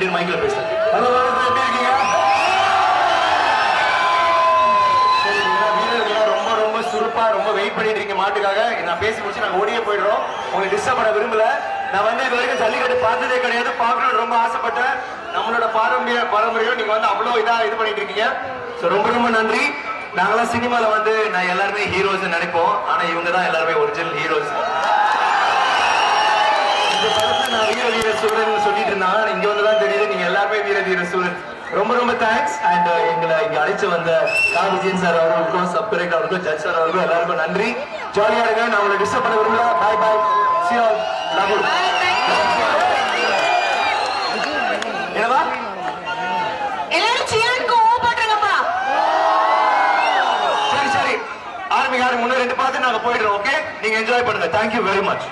Indian மைக்கில் பேசுறேன் சரி, நீங்க வீரர்கள்லாம் ரொம்ப ரொம்ப சுறுப்பா ரொம்ப வெயிட் பண்ணிட்டு இருக்கீங்க மாட்டுக்காக நான் பேசி முடிச்சு நாங்கள் ஓடியே போயிடுறோம் உங்களுக்கு டிஸ்டர்ப் பண்ண விரும்பல நான் வந்து இது வரைக்கும் ஜல்லிக்கட்டு பார்த்ததே கிடையாது பார்க்கணும்னு ரொம்ப ஆசைப்பட்டேன் நம்மளோட பாரம்பரிய பாரம்பரியம் நீங்க வந்து அவ்வளோ இதா இது பண்ணிட்டு இருக்கீங்க ஸோ ரொம்ப ரொம்ப நன்றி நாங்களாம் சினிமால வந்து நான் எல்லாருமே ஹீரோஸ் நினைப்போம் ஆனா இவங்க தான் எல்லாருமே ஒரிஜினல் ஹீரோஸ் இந்த படத்துல நான் ஹீரோ வீர சொல்றேன் எல்லாருமே வீர சூரன் ரொம்ப ரொம்ப தேங்க்ஸ் அண்ட் எங்களை இங்க அழைச்சு வந்த கா. விஜயன் சார் அவர்களுக்கும் சப் கலெக்டர் அவர்களுக்கும் ஜட்ஜ் சார் அவர்களுக்கும் எல்லாருக்கும் நன்றி. ஜாலியா இருங்க. நான் உங்களை டிஸ்டர்ப் பண்ண விரும்பல. Bye bye see all love என்னவா எல்லாரும் சியானுக்கு ஓ போட்டுருங்கப்பா. சரி சரி. ஆரம்பிக்க ஆரம்பி முன்ன ரெண்டு பார்த்து நாங்க போயிடுறோம் ஓகே நீங்க என்ஜாய் பண்ணுங்க. Thank you very much